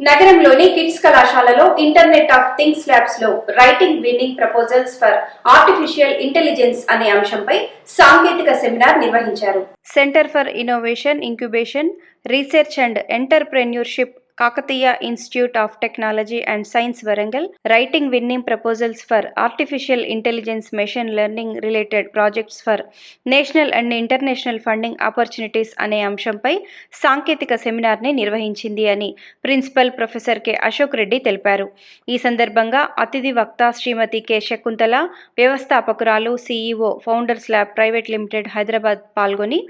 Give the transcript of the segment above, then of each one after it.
నగరంలోని కిడ్స్ కళాశాలలో internet of things ల్యాబ్స్లో writing winning proposals for artificial intelligence అనే అంశంపై సాంకేతిక సెమినార్ నిర్వహించారు. Centre for innovation incubation research and entrepreneurship Kakatiya institute of technology and science Warangal writing winning proposals for artificial intelligence machine learning related projects for national and international funding opportunities అనే అంశంపై సాంకేతిక సెమినార్ని నిర్వహించింది అని principal professor K. Ashok Reddy తెలిపారు. ఈ సందర్భంగా అతిథి వక్త శ్రీమతి K. Shakuntala వ్యవస్థాపకురాలు CEO founders lab private limited Hyderabad పాల్గొని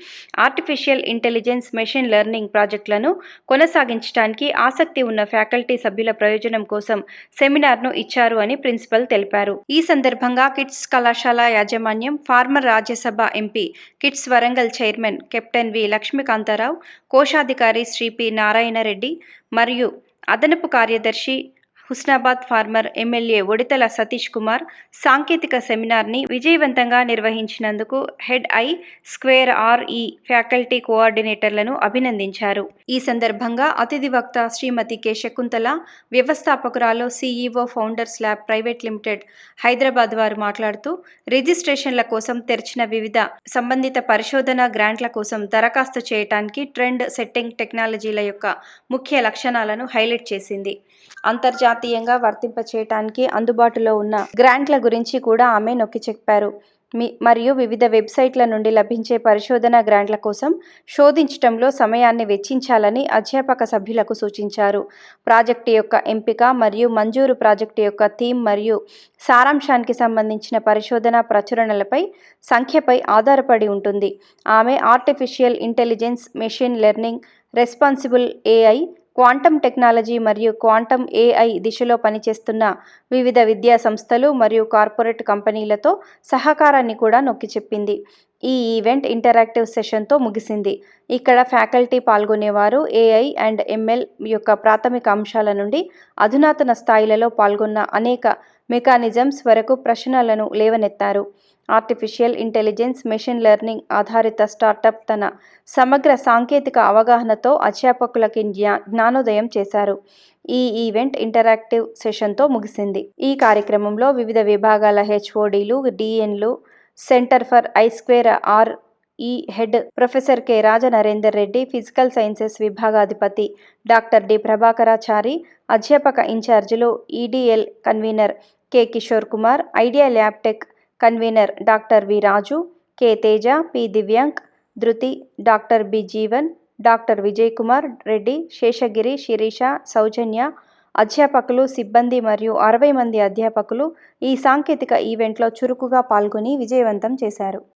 ఆర్టిఫిషియల్ ఇంటెలిజెన్స్ మెషిన్ లెర్నింగ్ ప్రాజెక్టులను కొనసాగించడానికి ఆసక్తి ఉన్న ఫ్యాకల్టీ సభ్యుల ప్రయోజనం కోసం సెమినార్ను ఇచ్చారు అని ప్రిన్సిపల్ తెలిపారు. ఈ సందర్భంగా కిడ్స్ కళాశాల యాజమాన్యం former Rajya Sabha MP KITS Warangal chairman captain V Lakshmikantarao కోశాధికారి శ్రీ పి నారాయణరెడ్డి మరియు అదనపు కార్యదర్శి హుస్నాబాద్ ఫార్మర్ ఎమ్మెల్యే ఒడితల సతీష్ కుమార్ సాంకేతిక సెమినార్ని విజయవంతంగా నిర్వహించినందుకు head I square RE faculty కోఆర్డినేటర్లను అభినందించారు. ఈ సందర్భంగా అతిథి వక్త శ్రీమతి K Shakuntala వ్యవస్థాపకురాలు CEO founders lab private limited Hyderabad వారు మాట్లాడుతూ రిజిస్ట్రేషన్ల కోసం తెరిచిన వివిధ సంబంధిత పరిశోధన గ్రాంట్ల కోసం దరఖాస్తు చేయటానికి ట్రెండ్ సెట్టింగ్ టెక్నాలజీల యొక్క ముఖ్య లక్షణాలను హైలైట్ చేసింది. అంతర్జాతీయ అంతర్జాతీయంగా వర్తింపచేయటానికి అందుబాటులో ఉన్న గ్రాంట్ల గురించి కూడా ఆమె నొక్కి చెప్పారు. మీ మరియు వివిధ వెబ్సైట్ల నుండి లభించే పరిశోధన గ్రాంట్ల కోసం శోధించటంలో సమయాన్ని వెచ్చించాలని అధ్యాపక సభ్యులకు సూచించారు. ప్రాజెక్టు యొక్క ఎంపిక మరియు మంజూరు ప్రాజెక్టు యొక్క థీమ్ మరియు సారాంశానికి సంబంధించిన పరిశోధన ప్రచురణలపై సంఖ్యపై ఆధారపడి ఉంటుంది. ఆమె artificial intelligence machine learning responsible AI quantum technology మరియు క్వాంటం ఏఐ దిశలో పనిచేస్తున్న వివిధ విద్యా సంస్థలు మరియు కార్పొరేట్ కంపెనీలతో సహకారాన్ని కూడా నొక్కి చెప్పింది. ఈ ఈవెంట్ ఇంటరాక్టివ్ సెషన్తో ముగిసింది. ఇక్కడ ఫ్యాకల్టీ పాల్గొనేవారు ఏఐ అండ్ ఎంఎల్ యొక్క ప్రాథమిక అంశాల నుండి అధునాతన స్థాయిలలో పాల్గొన్న అనేక మెకానిజమ్స్ వరకు ప్రశ్నలను లేవనెత్తారు. ఆర్టిఫిషియల్ ఇంటెలిజెన్స్ మెషిన్ లెర్నింగ్ ఆధారిత స్టార్టప్ తన సమగ్ర సాంకేతిక అవగాహనతో అధ్యాపకులకి జ్ఞా జ్ఞానోదయం చేశారు. ఈ ఈవెంట్ ఇంటరాక్టివ్ సెషన్తో ముగిసింది. ఈ కార్యక్రమంలో వివిధ విభాగాల హెచ్ఓడీలు డిఎన్లు centre for I square R E head professor K Raja Narender Reddy physical sciences విభాగాధిపతి doctor D Prabhakarachari అధ్యాపక ఇన్ఛార్జీలు EDL convener K Kishore Kumar idea lab tech convener doctor V Raju K Teja P Divyank Dhruti doctor B Jeevan doctor Vijay Kumar Reddy Seshagiri Sirisha Soujanya అధ్యాపకులు సిబ్బంది మరియు అరవై మంది అధ్యాపకులు ఈ సాంకేతిక ఈవెంట్లో చురుకుగా పాల్గొని విజయవంతం చేశారు.